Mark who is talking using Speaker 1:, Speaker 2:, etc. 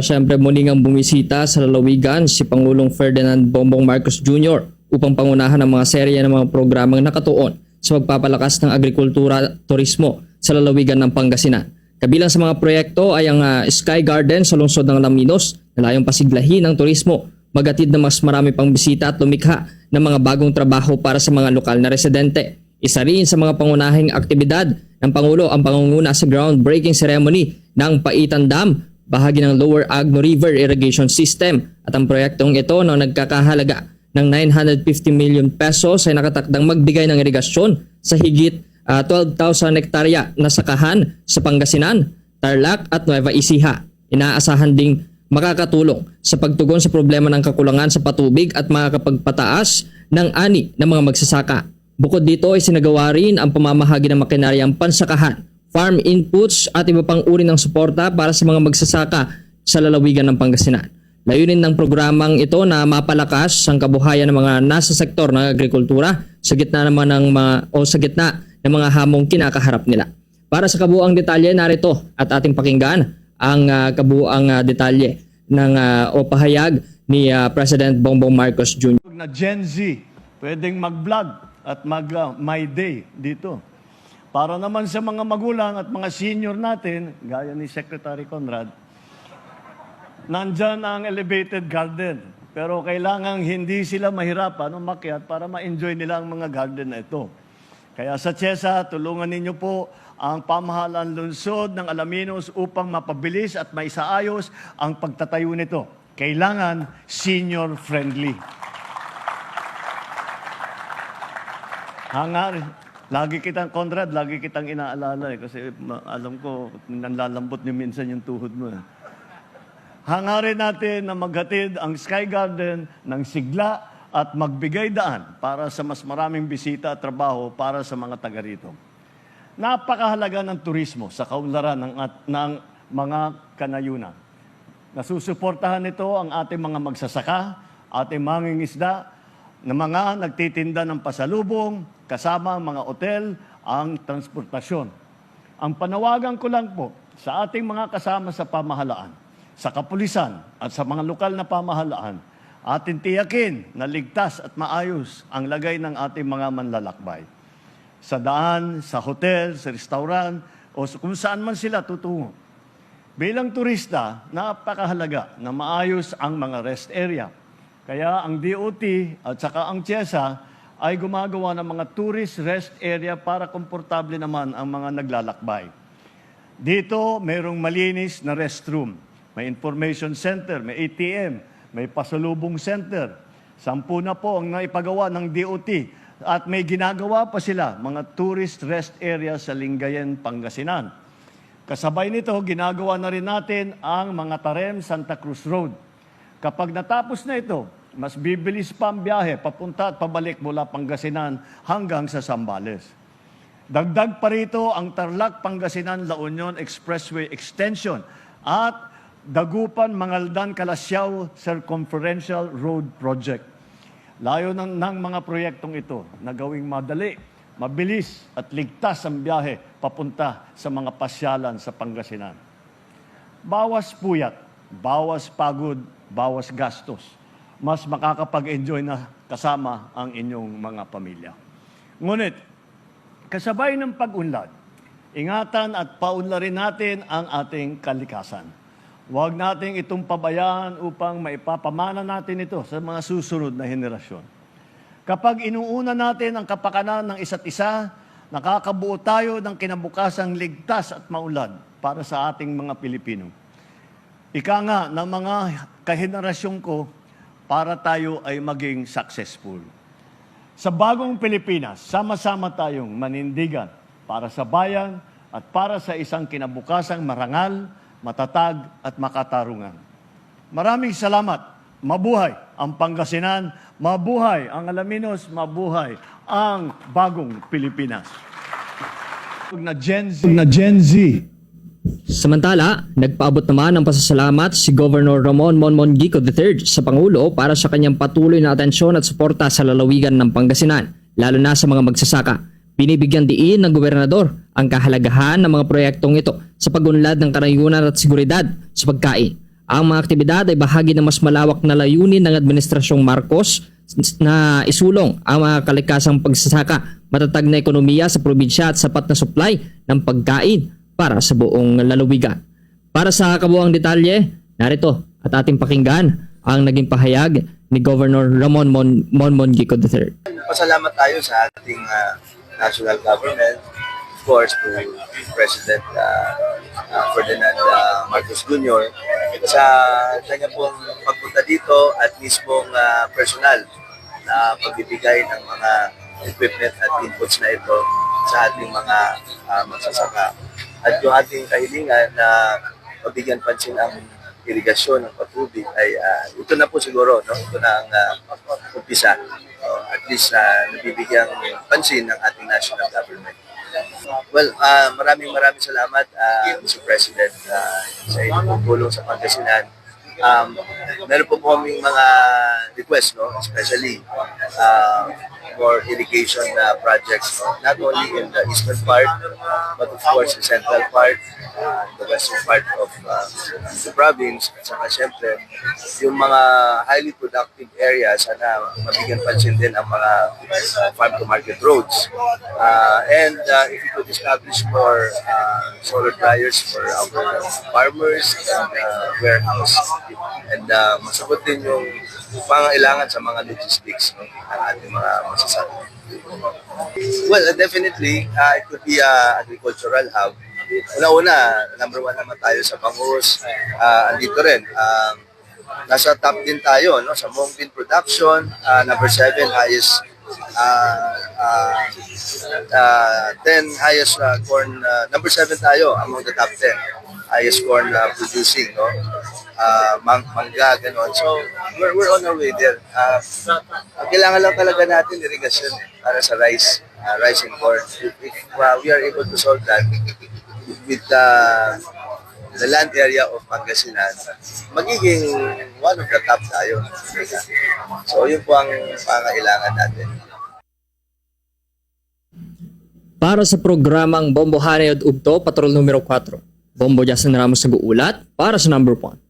Speaker 1: Siyempre muli ngang bumisita sa lalawigan si Pangulong Ferdinand Bongbong Marcos Jr. upang pangunahan ang mga serye ng mga programang nakatuon sa pagpapalakas ng agrikultura turismo sa lalawigan ng Pangasinan. Kabilang sa mga proyekto ay ang ah, Sky Garden sa lungsod ng Alaminos na layong pasiglahin ang turismo, magatid na mas marami pang bisita at lumikha ng mga bagong trabaho para sa mga lokal na residente. Isa rin sa mga pangunahing aktibidad ng Pangulo ang pangunguna sa groundbreaking ceremony ng Paitan Dam, bahagi ng Lower Agno River Irrigation System at ang proyektong ito na nagkakahalaga ng 950 million pesos ay nakatakdang magbigay ng irigasyon sa higit ah, 12,000 hektarya na sakahan sa Pangasinan, Tarlac at Nueva Ecija. Inaasahan ding makakatulong sa pagtugon sa problema ng kakulangan sa patubig at makakapagpataas ng ani ng mga magsasaka. Bukod dito ay sinagawa rin ang pamamahagi ng makinaryang pansakahan, farm inputs at iba pang uri ng suporta para sa mga magsasaka sa lalawigan ng Pangasinan. Layunin ng programang ito na mapalakas ang kabuhayan ng mga nasa sektor ng agrikultura sa gitna naman ng mga o sa gitna ng mga hamong kinakaharap nila. Para sa kabuang detalye narito at ating pakinggan ang ah, kabuang ah, detalye ng ah, o pahayag ni ah, President Bongbong Marcos Jr.
Speaker 2: na Gen Z pwedeng mag-vlog at mag uh, my day dito. Para naman sa mga magulang at mga senior natin, gaya ni Secretary Conrad, nandyan ang elevated garden. Pero kailangan hindi sila mahirapan umakyat para ma-enjoy nila ang mga garden na ito. Kaya sa CHESA, tulungan ninyo po ang pamahalaan lungsod ng Alaminos upang mapabilis at maisaayos ang pagtatayo nito. Kailangan senior friendly. Hangar, lagi kitang, Conrad, lagi kitang inaalala eh, kasi alam ko, nanlalambot niyo minsan yung tuhod mo. Eh. Hangarin natin na maghatid ang Sky Garden ng sigla at magbigay daan para sa mas maraming bisita at trabaho para sa mga taga rito. Napakahalaga ng turismo sa kaunlaran ng, at, ng mga kanayunan. Nasusuportahan nito ang ating mga magsasaka, ating mangingisda, na mga nagtitinda ng pasalubong, kasama ang mga otel, ang transportasyon. Ang panawagan ko lang po sa ating mga kasama sa pamahalaan, sa kapulisan at sa mga lokal na pamahalaan, atin tiyakin na ligtas at maayos ang lagay ng ating mga manlalakbay. Sa daan, sa hotel, sa restaurant, o kung saan man sila tutungo. Bilang turista, napakahalaga na maayos ang mga rest area. Kaya ang DOT at saka ang CHESA ay gumagawa ng mga tourist rest area para komportable naman ang mga naglalakbay. Dito, mayroong malinis na restroom. May information center, may ATM, may pasalubong center. Sampu na po ang naipagawa ng DOT. At may ginagawa pa sila, mga tourist rest area sa Lingayen, Pangasinan. Kasabay nito, ginagawa na rin natin ang mga Tarem Santa Cruz Road. Kapag natapos na ito, mas bibilis pa ang biyahe papunta at pabalik mula Pangasinan hanggang sa Sambales. Dagdag pa rito ang Tarlac Pangasinan La Union Expressway Extension at Dagupan Mangaldan Kalasyaw Circumferential Road Project. Layo ng, ng mga proyektong ito na gawing madali, mabilis at ligtas ang biyahe papunta sa mga pasyalan sa Pangasinan. Bawas puyat, bawas pagod, bawas gastos. Mas makakapag-enjoy na kasama ang inyong mga pamilya. Ngunit, kasabay ng pag-unlad, ingatan at paunlarin natin ang ating kalikasan. Huwag nating itong pabayaan upang maipapamana natin ito sa mga susunod na henerasyon. Kapag inuuna natin ang kapakanan ng isa't isa, nakakabuo tayo ng kinabukasang ligtas at maulad para sa ating mga Pilipino. Ika nga ng mga kahenerasyon ko para tayo ay maging successful. Sa bagong Pilipinas, sama-sama tayong manindigan para sa bayan at para sa isang kinabukasang marangal, matatag at makatarungan. Maraming salamat. Mabuhay ang Pangasinan, mabuhay ang Alaminos, mabuhay ang bagong Pilipinas. Na Gen Z, na Gen Z
Speaker 1: Samantala, nagpaabot naman ng pasasalamat si Governor Ramon Monmon Gico III sa Pangulo para sa kanyang patuloy na atensyon at suporta sa lalawigan ng Pangasinan, lalo na sa mga magsasaka. Binibigyan diin ng gobernador ang kahalagahan ng mga proyektong ito sa pagunlad ng karayunan at seguridad sa pagkain. Ang mga aktibidad ay bahagi ng mas malawak na layunin ng Administrasyong Marcos na isulong ang mga kalikasang pagsasaka, matatag na ekonomiya sa probinsya at sapat na supply ng pagkain para sa buong lalawigan. Para sa kabuang detalye, narito at ating pakinggan ang naging pahayag ni Governor Ramon Mon Monmon Gico III.
Speaker 3: Pasalamat tayo sa ating ah, national government, of course, to President ah, ah, Ferdinand ah, Marcos Jr. sa kanya pong pagpunta dito at mismong ah, personal na pagbibigay ng mga equipment at inputs na ito sa ating mga ah, magsasaka. At yung ating kahilingan na mabigyan pansin ang irigasyon ng patubig ay ah, ito na po siguro, no? ito na ang ah, umpisa. Uh, at least uh, nabibigyang pansin ng ating national government. Well, ah, maraming maraming salamat, ah, Mr. President, ah, sa inyong tulong sa Pangasinan. Um, meron po po kaming mga request, no? especially uh, for irrigation uh, projects, no? not only in the eastern part, but of course the central part, uh, the western part of uh, the province, at saka syempre, yung mga highly productive areas, sana mabigyan pansin din ang mga uh, farm-to-market roads. Uh, and uh, if you could establish more uh, solar dryers for our farmers and uh, warehouse and uh, masagot din yung pangailangan sa mga logistics no, ng ating mga masasaka. Well, uh, definitely, uh, it could be a agricultural hub. Una-una, number one naman tayo sa bangus. Uh, andito rin, um, nasa top din tayo no, sa mung bean production. Uh, number seven, highest uh, uh, uh, 10 highest uh, corn, uh, number 7 tayo among the top 10 highest corn uh, producing, no? Uh, mang mangga, gano'n. So, we're, we're on our way there. Uh, ang kailangan lang talaga natin irrigation eh, para sa rice, uh, rice and corn. If, if uh, we are able to solve that with uh, the land area of Pangasinan, magiging one of the top tayo. So, yun po ang pangailangan natin.
Speaker 1: Para sa programang Bombo Hanay at Ugto, Patrol numero 4. Bombo Justin Ramos nag-uulat para sa number 1